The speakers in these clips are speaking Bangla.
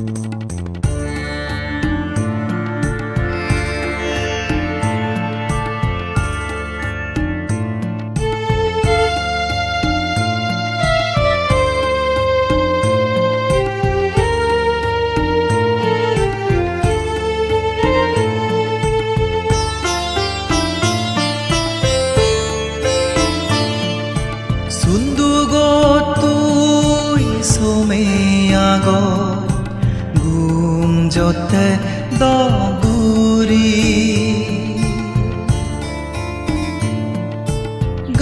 순 te doguri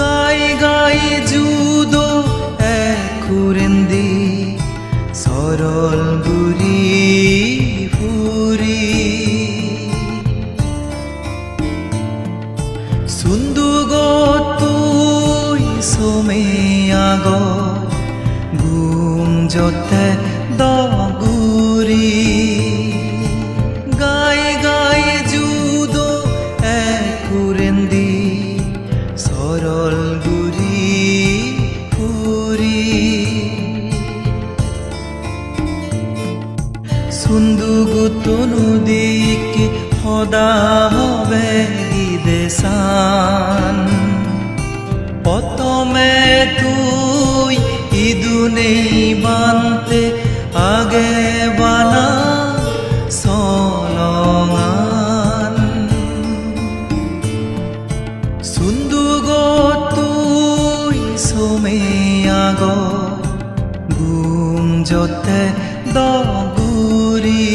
গাই গাই জুদো একুরেন্দি সরল গুরি ফুরি। সুন্দু গো, তুই সোমে আগর, গুম যতে সদা হবে ঈদেশান। প্রথমে তুই ঈদুনে বানতে আগে বানা সলঙান সুন্দু গো তুই সোমে আগ, গুম যতে দগুরি।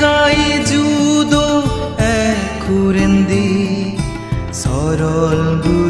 gai judo e kurendi sorol guru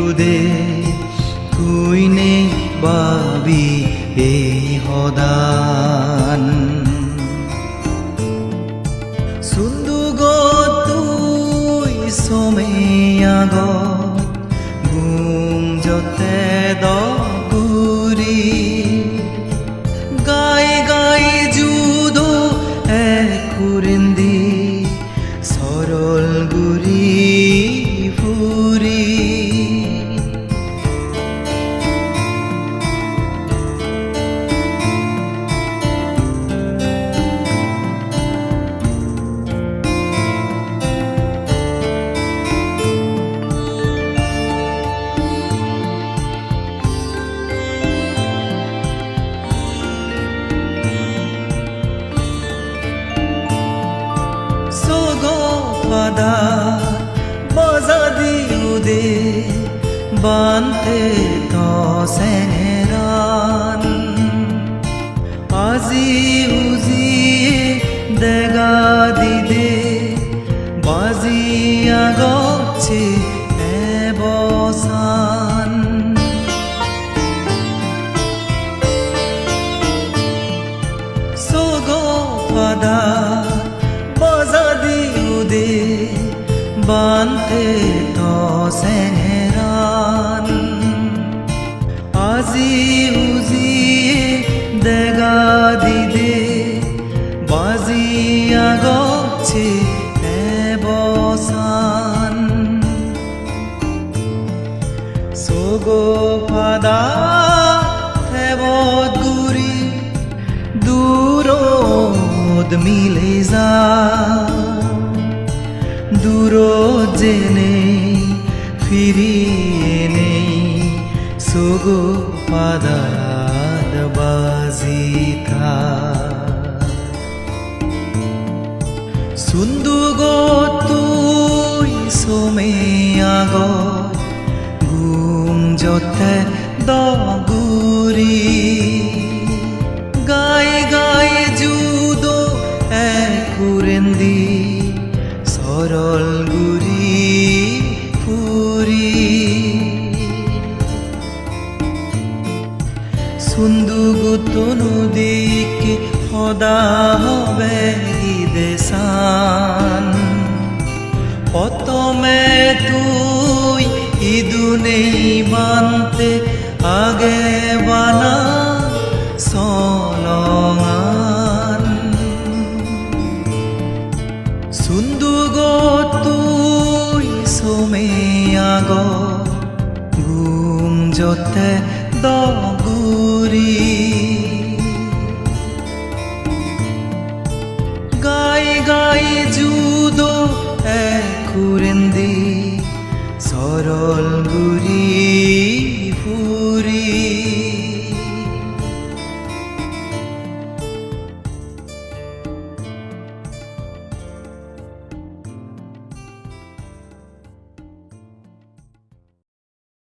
ಉದೆ ಕುಯ್ನೆ ಬಾಬಿ ಏ ಹೊದಾನ್ ಸುಂದುಗೋ ತುಯ್ ಸೊಮೆಯಾಗ ಗುಮ್ ಜೊತೆ ದೂರಿ গাই গাই জুদো এক কুরিন্দি সরল গুরি দূরে। ফাদা বাজাদি 젓대 দগুরি গাই গাই জুদো একুরেন্দি সরল গুরি ফুরি সোগোফাদা বজাদি উদে বানতে তো সেরান আজি উজি দেগা দিদে বাজিয়া গছে এবসান সোগোফাদা বজাদি বানতে তো সেরা বাজি উজি দেগাদিদে বাজি আগছে এবসান সোগো ফাদা গুৰি দূৰত মিলে যা। দূৰত যেনে ফিরিয়ে নেই। সুগো পাদার বাজি থা সুন্দু গো, তুই সোমে আগ গুম যতে দগুরি। গায়ে গায়ে জুদো এক সরল গুরি। পুরি। সুন্দুগু তনু দিকে সদা হবে দেশান প্রথমে তুই ইদু নেই মানতে আগে You.